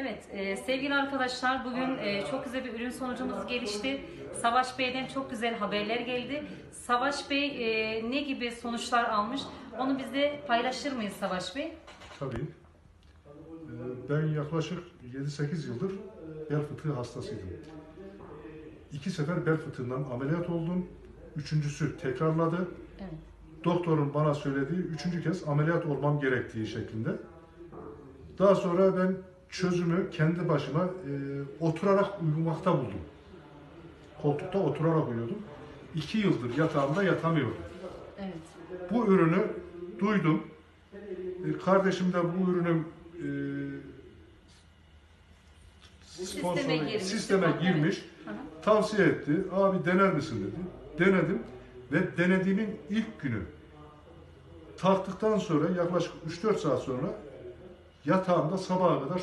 Evet e, sevgili arkadaşlar bugün e, çok güzel bir ürün sonucumuz gelişti. Savaş Bey'den çok güzel haberler geldi. Savaş Bey e, ne gibi sonuçlar almış onu bizle paylaşır mıyız Savaş Bey? Tabii. Ee, Ben yaklaşık 7-8 yıldır bel fıtığı hastasıydım. İki sefer bel fıtığından ameliyat oldum. Üçüncüsü tekrarladı. Evet. Doktorun bana söylediği üçüncü kez ameliyat olmam gerektiği şeklinde. Daha sonra ben çözümü kendi başıma e, oturarak uyumakta buldum. Koltukta oturarak uyuyordum. İki yıldır yatağımda yatamıyordum. Evet. Bu ürünü duydum. E, Kardeşim de bu ürünün e, Sisteme sponsoru- girmiş. sisteme girmiş. Hı hı. Tavsiye etti. Abi dener misin dedi. Denedim ve denediğimin ilk günü taktıktan sonra yaklaşık 3-4 saat sonra yatağımda sabaha kadar